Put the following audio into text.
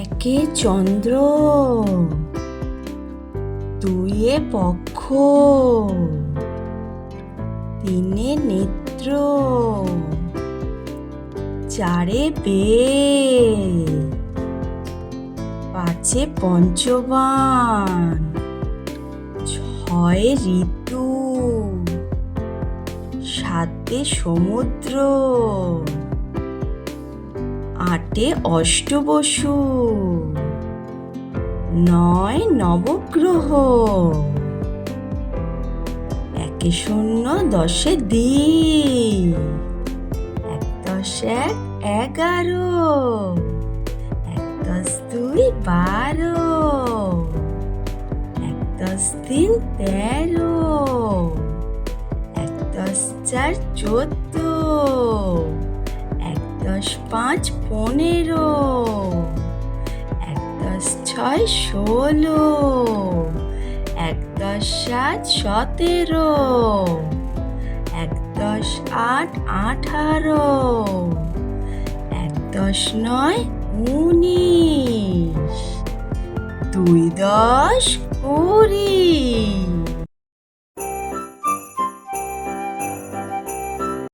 একে চন্দ্র দুইয়ে পক্ষ তিনে নেত্র চারে বেদ পাঁচে পঞ্চবান ছয়ে ঋতু সাতে সমুদ্র। আটে অষ্টবসু। নয় নবগ্রহ। একে শূন্য দশে দিন এক দশ এক এগারো। এক দশ দুই বারো। এক দশ তিন তেরো। এক দশ চার চোদ্দ। দশ, পাঁচ, পনেরো। এক দশ, ছয়, ষোলো। এক দশ, সাত, সতেরো। এক দশ, আট, আঠারো। এক দশ, নয়, উনিশ। দুই দশ, কুড়ি।